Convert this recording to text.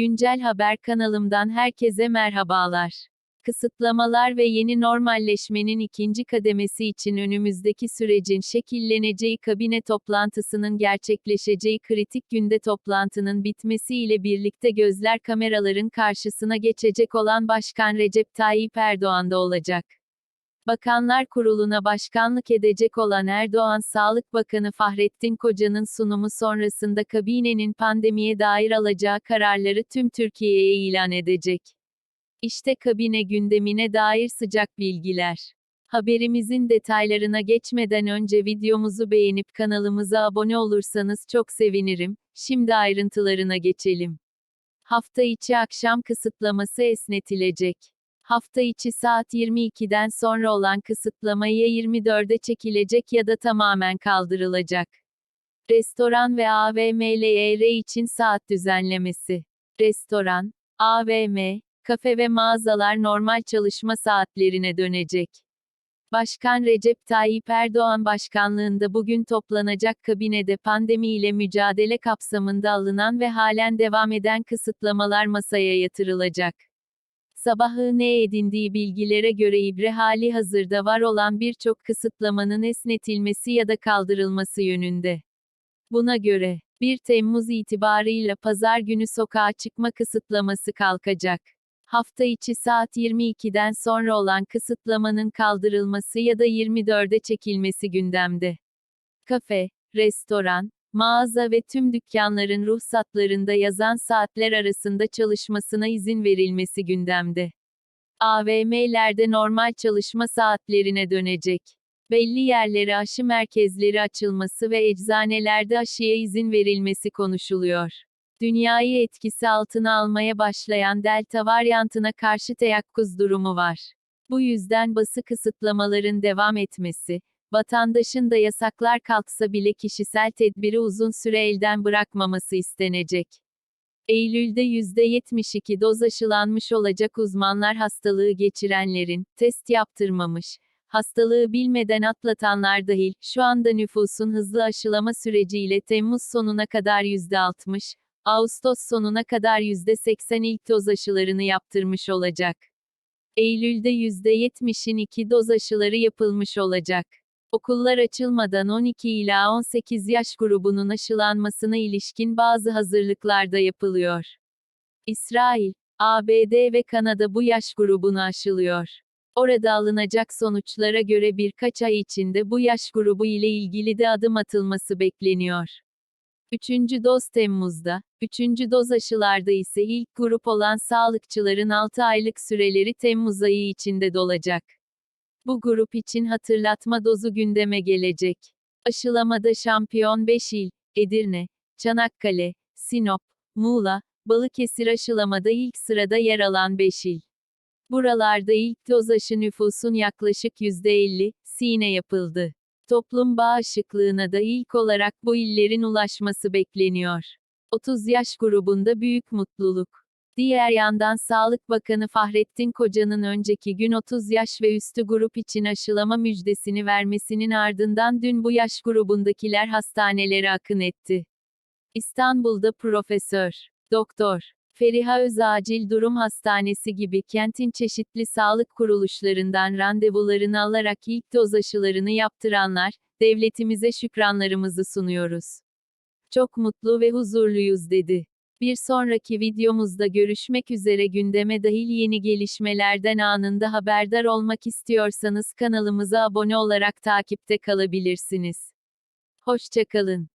Güncel Haber kanalımdan herkese merhabalar. Kısıtlamalar ve yeni normalleşmenin ikinci kademesi için önümüzdeki sürecin şekilleneceği kabine toplantısının gerçekleşeceği kritik günde toplantının bitmesiyle birlikte gözler kameraların karşısına geçecek olan Başkan Recep Tayyip Erdoğan'da olacak. Bakanlar Kurulu'na başkanlık edecek olan Erdoğan Sağlık Bakanı Fahrettin Koca'nın sunumu sonrasında kabinenin pandemiye dair alacağı kararları tüm Türkiye'ye ilan edecek. İşte kabine gündemine dair sıcak bilgiler. Haberimizin detaylarına geçmeden önce videomuzu beğenip kanalımıza abone olursanız çok sevinirim. Şimdi ayrıntılarına geçelim. Hafta içi akşam kısıtlaması esnetilecek. Hafta içi saat 22'den sonra olan kısıtlama ya 24'e çekilecek ya da tamamen kaldırılacak. Restoran ve AVM'ler için saat düzenlemesi. Restoran, AVM, kafe ve mağazalar normal çalışma saatlerine dönecek. Başkan Recep Tayyip Erdoğan başkanlığında bugün toplanacak kabinede pandemi ile mücadele kapsamında alınan ve halen devam eden kısıtlamalar masaya yatırılacak. Sabahı ne edindiği bilgilere göre İbre hali hazırda var olan birçok kısıtlamanın esnetilmesi ya da kaldırılması yönünde. Buna göre, 1 Temmuz itibarıyla pazar günü sokağa çıkma kısıtlaması kalkacak. Hafta içi saat 22'den sonra olan kısıtlamanın kaldırılması ya da 24'e çekilmesi gündemde. Kafe, restoran, mağaza ve tüm dükkanların ruhsatlarında yazan saatler arasında çalışmasına izin verilmesi gündemde. AVM'lerde normal çalışma saatlerine dönecek. Belli yerlere aşı merkezleri açılması ve eczanelerde aşıya izin verilmesi konuşuluyor. Dünyayı etkisi altına almaya başlayan Delta varyantına karşı teyakkuz durumu var. Bu yüzden bası kısıtlamaların devam etmesi, vatandaşın da yasaklar kalksa bile kişisel tedbiri uzun süre elden bırakmaması istenecek. Eylül'de %72 doz aşılanmış olacak uzmanlar hastalığı geçirenlerin, test yaptırmamış, hastalığı bilmeden atlatanlar dahil, şu anda nüfusun hızlı aşılama süreciyle Temmuz sonuna kadar %60, Ağustos sonuna kadar %80 ilk doz aşılarını yaptırmış olacak. Eylül'de %70'in iki doz aşıları yapılmış olacak. Okullar açılmadan 12 ila 18 yaş grubunun aşılanmasına ilişkin bazı hazırlıklar da yapılıyor. İsrail, ABD ve Kanada bu yaş grubunu aşılıyor. Orada alınacak sonuçlara göre birkaç ay içinde bu yaş grubu ile ilgili de adım atılması bekleniyor. Üçüncü doz Temmuz'da, üçüncü doz aşılarda ise ilk grup olan sağlıkçıların 6 aylık süreleri Temmuz ayı içinde dolacak. Bu grup için hatırlatma dozu gündeme gelecek. Aşılamada şampiyon 5 il, Edirne, Çanakkale, Sinop, Muğla, Balıkesir aşılamada ilk sırada yer alan 5 il. Buralarda ilk doz aşı nüfusun yaklaşık %50, sine yapıldı. Toplum bağışıklığına da ilk olarak bu illerin ulaşması bekleniyor. 30 yaş grubunda büyük mutluluk. Diğer yandan Sağlık Bakanı Fahrettin Koca'nın önceki gün 30 yaş ve üstü grup için aşılama müjdesini vermesinin ardından dün bu yaş grubundakiler hastanelere akın etti. İstanbul'da Profesör Doktor Feriha Özacil Durum Hastanesi gibi kentin çeşitli sağlık kuruluşlarından randevularını alarak ilk doz aşılarını yaptıranlar, devletimize şükranlarımızı sunuyoruz. Çok mutlu ve huzurluyuz dedi. Bir sonraki videomuzda görüşmek üzere gündeme dahil yeni gelişmelerden anında haberdar olmak istiyorsanız kanalımıza abone olarak takipte kalabilirsiniz. Hoşçakalın.